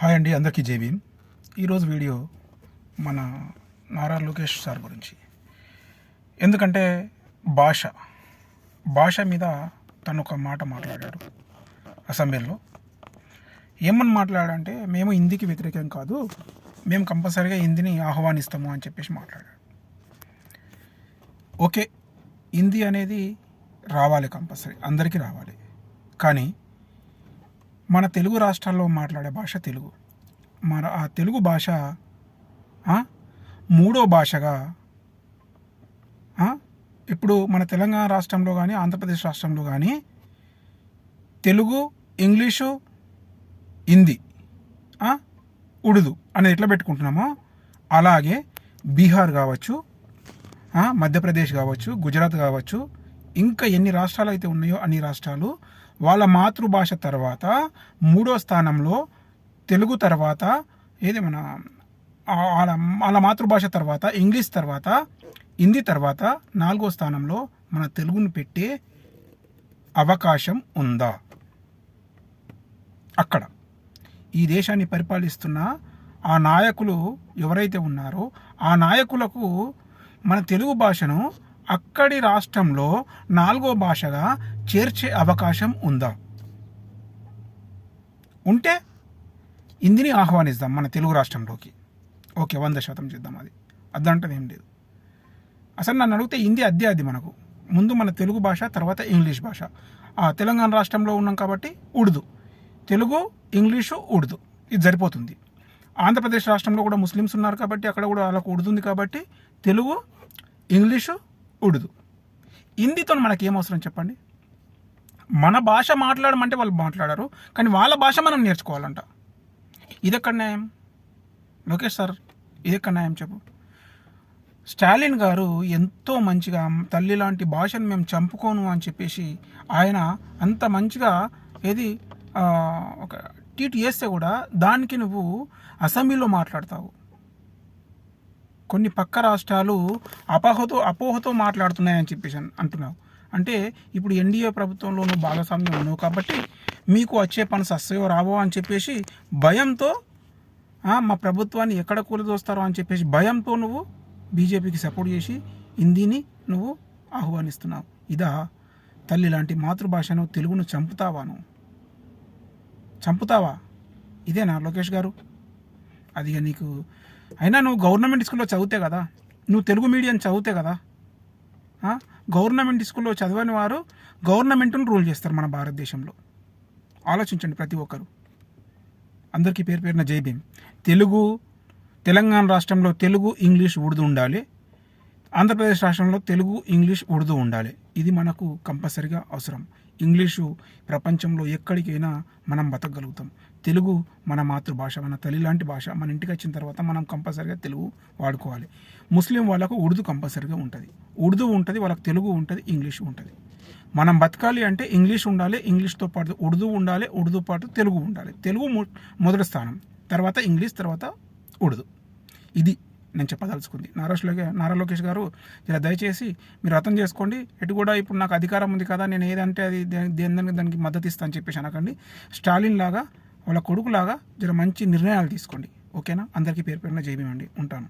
Hi అండి అందరికీ జై ఈరోజు వీడియో మన నారా లోకేష్ సార్ గురించి. ఎందుకంటే భాష భాష మీద తను ఒక మాట మాట్లాడాడు అసెంబ్లీలో. ఏమని మాట్లాడాడంటే మేము హిందీకి వ్యతిరేకం కాదు మేము కంపల్సరీగా హిందీని ఆహ్వానిస్తాము అని చెప్పేసి మాట్లాడాడు. ఓకే హిందీ అనేది రావాలి కంపల్సరీ అందరికీ రావాలి. కానీ మన తెలుగు రాష్ట్రాల్లో మాట్లాడే భాష తెలుగు. మన ఆ తెలుగు భాష మూడో భాషగా ఇప్పుడు మన తెలంగాణ రాష్ట్రంలో కానీ ఆంధ్రప్రదేశ్ రాష్ట్రంలో కానీ తెలుగు ఇంగ్లీషు హిందీ ఉడుదు ఉర్దూ అనేది ఎట్లా పెట్టుకుంటున్నామో అలాగే బీహార్ కావచ్చు మధ్యప్రదేశ్ కావచ్చు గుజరాత్ కావచ్చు ఇంకా ఎన్ని రాష్ట్రాలు అయితే ఉన్నాయో అన్ని రాష్ట్రాలు వాళ్ళ మాతృభాష తర్వాత మూడో స్థానంలో తెలుగు తర్వాత ఏది మన వాళ్ళ వాళ్ళ మాతృభాష తర్వాత ఇంగ్లీష్ తర్వాత హిందీ తర్వాత నాలుగో స్థానంలో మన తెలుగును పెట్టే అవకాశం ఉందా? అక్కడ. ఈ దేశాన్ని పరిపాలిస్తున్న ఆ నాయకులు ఎవరైతే ఉన్నారో ఆ నాయకులకు మన తెలుగు భాషను అక్కడి రాష్ట్రంలో నాలుగో భాషగా చేర్చే అవకాశం ఉందా? ఉంటే హిందీని ఆహ్వానిస్తాం మన తెలుగు రాష్ట్రంలోకి. ఓకే వంద శాతం చేద్దాం అది. అద్దంటది ఏం లేదు. అసలు నన్ను అడిగితే హిందీ అద్దే అది మనకు. ముందు మన తెలుగు భాష తర్వాత ఇంగ్లీష్ భాష. ఆ తెలంగాణ రాష్ట్రంలో ఉన్నాం కాబట్టి ఉర్దూ. తెలుగు ఇంగ్లీషు ఉర్దూ. ఇది సరిపోతుంది. ఆంధ్రప్రదేశ్ రాష్ట్రంలో కూడా ముస్లిమ్స్ ఉన్నారు కాబట్టి అక్కడ కూడా వాళ్ళకు ఉర్దూ ఉంది కాబట్టి తెలుగు ఇంగ్లీషు ఉర్దూ హిందీతో మనకి ఏం అవసరం చెప్పండి? మన భాష మాట్లాడమంటే వాళ్ళు మాట్లాడారు కానీ వాళ్ళ భాష మనం నేర్చుకోవాలంట. ఇదెక్కడ న్యాయం? లోకేష్ సార్ ఇదెక్కడ న్యాయం చెప్పు? స్టాలిన్ గారు ఎంతో మంచిగా తల్లి లాంటి భాషను మేము చంపుకోను అని చెప్పేసి ఆయన అంత మంచిగా ఏది ఒక ట్వీట్ చేస్తే కూడా దానికి నువ్వు అసెంబ్లీలో మాట్లాడతావు. కొన్ని పక్క రాష్ట్రాలు అపోహతో అపోహతో మాట్లాడుతున్నాయని చెప్పేసి అంటున్నావు. అంటే ఇప్పుడు ఎన్డీఏ ప్రభుత్వంలోనూ భాగస్వామ్యం ఉన్నావు కాబట్టి మీకు వచ్చే పని సస్యో రావో అని చెప్పేసి భయంతో మా ప్రభుత్వాన్ని ఎక్కడ కూలదోస్తారో అని చెప్పేసి భయంతో నువ్వు బీజేపీకి సపోర్ట్ చేసి హిందీని నువ్వు ఆహ్వానిస్తున్నావు. ఇదా తల్లి లాంటి మాతృభాషను తెలుగును చంపుతావా నువ్వు? చంపుతావా? ఇదేనా లోకేష్ గారు? అది నీకు అయినా నువ్వు గవర్నమెంట్ స్కూల్లో చదివితే కదా నువ్వు తెలుగు మీడియం చదివితే కదా గవర్నమెంట్ స్కూల్లో చదవని వారు గవర్నమెంట్ను రూల్ చేస్తారు మన భారతదేశంలో. ఆలోచించండి ప్రతి ఒక్కరు. అందరికీ పేరు పేరున జై భీమ్. తెలుగు తెలంగాణ రాష్ట్రంలో తెలుగు ఇంగ్లీష్ ఉర్దూ ఉండాలి. ఆంధ్రప్రదేశ్ రాష్ట్రంలో తెలుగు ఇంగ్లీష్ ఉర్దూ ఉండాలి. ఇది మనకు కంపల్సరిగా అవసరం. ఇంగ్లీషు ప్రపంచంలో ఎక్కడికైనా మనం బతకగలుగుతాం. తెలుగు మన మాతృభాష మన తల్లి లాంటి భాష మన ఇంటికి వచ్చిన తర్వాత మనం కంపల్సరిగా తెలుగు వాడుకోవాలి. ముస్లిం వాళ్ళకు ఉర్దూ కంపల్సరిగా ఉంటుంది. ఉర్దూ ఉంటుంది వాళ్ళకి తెలుగు ఉంటుంది ఇంగ్లీష్ ఉంటుంది. మనం బతకాలి అంటే ఇంగ్లీష్ ఉండాలి ఇంగ్లీష్తో పాటు ఉర్దూ ఉండాలి ఉర్దూ పాటు తెలుగు ఉండాలి. తెలుగు మొదటి స్థానం తర్వాత ఇంగ్లీష్ తర్వాత ఉర్దూ. ఇది నేను చెప్పదలుచుకుంది. నారా లోకే- నారా లోకేష్ గారు ఇలా దయచేసి మీరు అర్థం చేసుకోండి. ఎటు కూడా ఇప్పుడు నాకు అధికారం ఉంది కదా నేను ఏదంటే అది దేని దానికి దానికి మద్దతు ఇస్తాను చెప్పేసి అనకండి. స్టాలిన్ లాగా వాళ్ళ కొడుకులాగా జర మంచి నిర్ణయాలు తీసుకోండి. ఓకేనా? అందరికీ పేరు పేరున జైబీమండి ఉంటాను.